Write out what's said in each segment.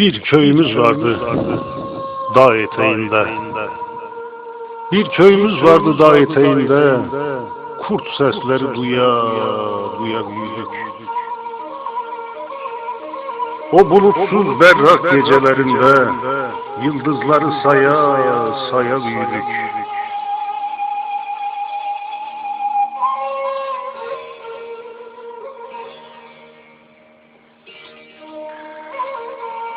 Bir köyümüz vardı dağ eteğinde. Bir köyümüz vardı dağ eteğinde. Kurt sesleri duya duya büyüdük. O bulutsuz berrak gecelerinde yıldızları saya saya büyüdük.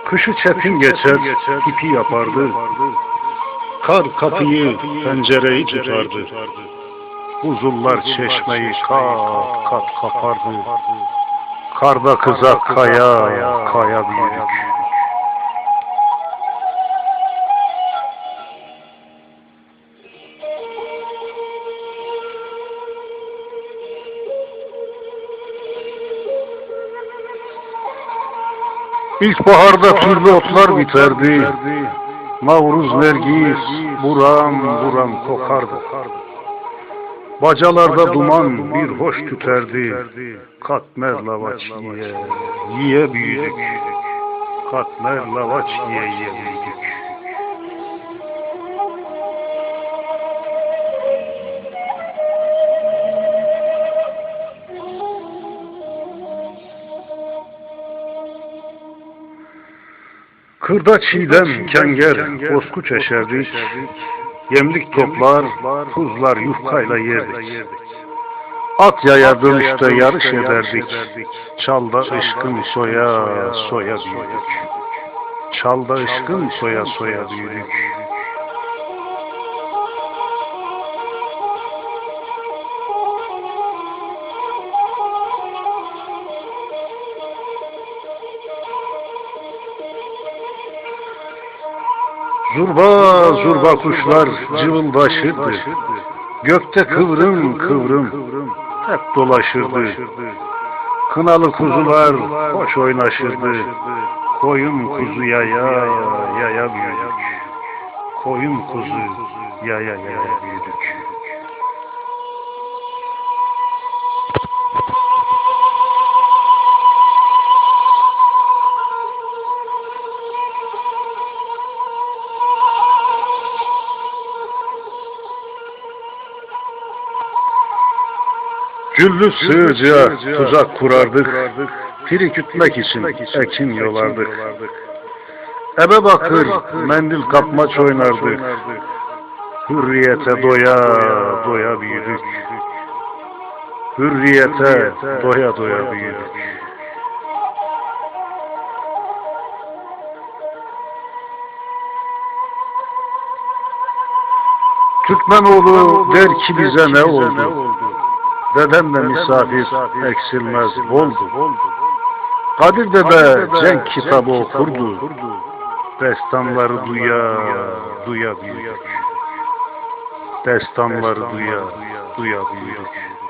Kışı çetin geçer, ipi yapardı. Kar kapıyı, pencereyi tutardı. Buzullar çeşmeyi kat kat kapardı. Karda kızak kaya, kaya büyüdük. İlkbaharda türlü otlar biterdi. Navruz nergis buram buram kokardı. Bacalarda duman bir hoş tüterdi. Katmer lavaç yiye, yiye büyüdük. Katmer lavaç yiye yiye büyüdük. Kırda çiğdem, kenger, bozku çeşerdik. Yemlik toplar, tuzlar yufkayla yerdik. At yaya dönüşte yarış ederdik. Çalda ışkın soya soya büyüdük. Çalda ışkın soya soya büyüdük. Zurba zurba kuşlar cıvıldaşırdı. Gökte kıvrım kıvrım hep dolaşırdı. Kınalı kuzular hoş oynaşırdı. Koyun kuzu yaya yaya büyüdük. Koyun kuzu yaya yaya büyüdük. Güllü sığırcığa tuzak kurardık. Piri kütmek için ekin yolardık. Ebe bakır, mendil kapmaç oynardık. Hürriyete doya doya büyüdük. Hürriyete doya doya büyüdük. Türkmenoğlu der ki bize ne oldu? Dedemle misafir eksilmez boldu. Kadir Dede cenk kitabı okurdu. Destanları duya duya büyüdük. Destanları duya duya büyüdük.